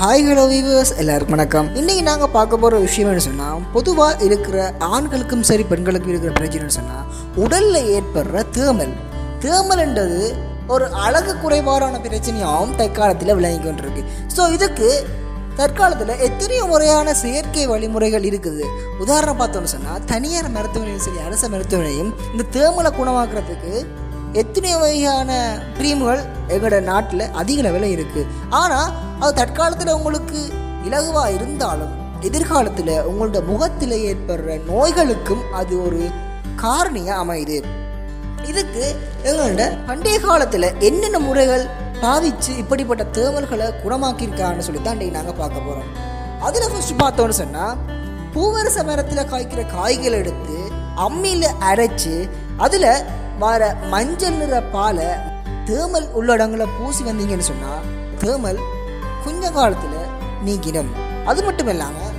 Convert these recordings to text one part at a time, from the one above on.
Hi hello viewers எல்லாருக்கும் வணக்கம். இன்னைக்கு நாங்கள் பார்க்க போகிற விஷயம் என்ன சொன்னால் பொதுவாக இருக்கிற ஆண்களுக்கும் சரி பெண்களுக்கும் இருக்கிற பிரச்சனைன்னு சொன்னால் உடலில் ஏற்படுற தேமல். தேமல்ன்றது ஒரு அழகு குறைபாடான பிரச்சனையாகவும் தற்காலத்தில் விளங்கி கொண்டிருக்கு. ஸோ இதுக்கு தற்காலத்தில் எத்தனையோ முறையான செயற்கை வழிமுறைகள் இருக்குது. உதாரணம் பார்த்தோம்னு சொன்னால் தனியார் மருத்துவமனையும் சரி அரசு மருத்துவமனையும் இந்த தேமலை குணமாக்குறதுக்கு எத்தனை வகையான க்ரீம்கள் எங்களோட நாட்டில் அதிக லெவலில் இருக்குது ஆனால் அது தற்காலத்தில் உங்களுக்கு இலகுவாக இருந்தாலும் எதிர்காலத்தில் உங்களோட முகத்தில் ஏற்படுற நோய்களுக்கும் அது ஒரு காரணியாக அமையுது. இதுக்கு எங்களோட பண்டைய காலத்தில் என்னென்ன முறைகள் பாவித்து இப்படிப்பட்ட தேவல்களை குணமாக்கியிருக்கான்னு சொல்லி தான் இன்றைக்கி நாங்கள் பார்க்க போகிறோம் அதில் ஃபஸ்ட்டு பார்த்தோன்னு சொன்னால் பூவரச மரத்தில் காய்க்கிற காய்களை எடுத்து அம்மியில் அரைச்சி அதில் வர மஞ்சள் நிற பாலை தேமல் உள்ளடங்களை பூசி வந்தீங்கன்னு சொன்னால் தேமல் கொஞ்ச காலத்தில் நீக்கிடும் அது மட்டும் இல்லாமல்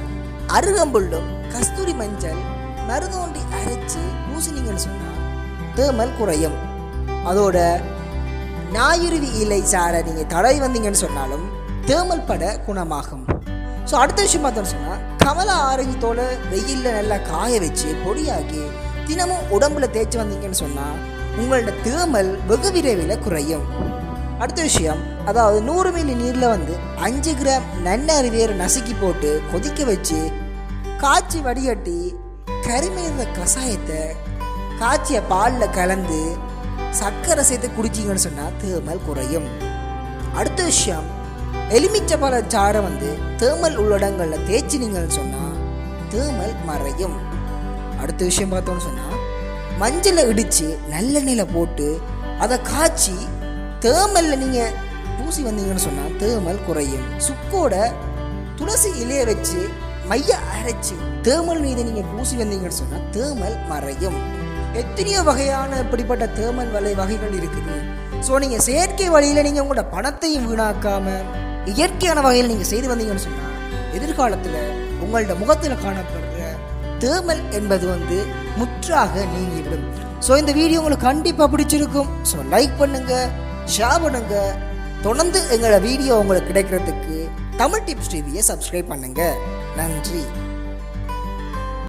அருகம்புல்லும் கஸ்தூரி மஞ்சள் மருதோண்டி அரைச்சு பூசினீங்கன்னு சொன்னால் தேமல் குறையும். அதோட ஞாயிறுவி இலை சாரை நீங்கள் தடவி வந்தீங்கன்னு சொன்னாலும் தேமல் பட குணமாகும். ஸோ அடுத்த விஷயம் பார்த்தோம்னு சொன்னால் கமலா ஆரஞ்சு தோலை வெயிலில் நல்லா காய வச்சு பொடியாக்கி தினமும் உடம்புல தேய்ச்சி வந்தீங்கன்னு சொன்னால் உங்களோட தேமல் வெகு விரைவில் குறையும். அடுத்த விஷயம் அதாவது நூறு மில்லி நீரில் வந்து அஞ்சு கிராம் நன்னறிவியர் நசுக்கி போட்டு கொதிக்க வச்சு காய்ச்சி வடிகட்டி கரிமீத கஷாயத்தை காய்ச்சிய பாலில் கலந்து சர்க்கரை சேர்த்து குடிச்சிங்கன்னு சொன்னால் தேமல் குறையும். அடுத்த விஷயம் எலுமிச்சப்பழ சாறை வந்து தேமல் உள்ளடங்களில் தேய்ச்சினீங்கன்னு சொன்னால் தேமல் மறையும். அடுத்த விஷயம் பார்த்தோம்னு சொன்னால் மஞ்சளை இடித்து நல்லெண்ணெயில் போட்டு அதை காய்ச்சி தேமலில் நீங்கள் பூசி வந்தீங்கன்னு சொன்னால் தேமல் குறையும். சுக்கோட துளசி இலையை வச்சு மைய அரைச்சி தேமல் மீது நீங்கள் பூசி வந்தீங்கன்னு சொன்னால் தேமல் மறையும். எத்தனையோ வகையான இப்படிப்பட்ட தேமல் வலை வகைகள் இருக்குது. ஸோ நீங்கள் செயற்கை வழியில் நீங்கள் உங்களோட பணத்தையும் வீணாக்காமல் இயற்கையான வகையில் நீங்கள் செய்து வந்தீங்கன்னு சொன்னால் எதிர்காலத்தில் உங்களோட முகத்தில் காணப்படும் தேமல் என்பது வந்து முற்றாக நீங்கிவிடும். ஸோ இந்த வீடியோ உங்களுக்கு கண்டிப்பாக பிடிச்சிருக்கும். ஸோ லைக் பண்ணுங்க ஷேர் பண்ணுங்க. தொடர்ந்து எங்களோட வீடியோ உங்களுக்கு கிடைக்கிறதுக்கு தமிழ் டிப்ஸ் டிவியை சப்ஸ்கிரைப் பண்ணுங்க. நன்றி.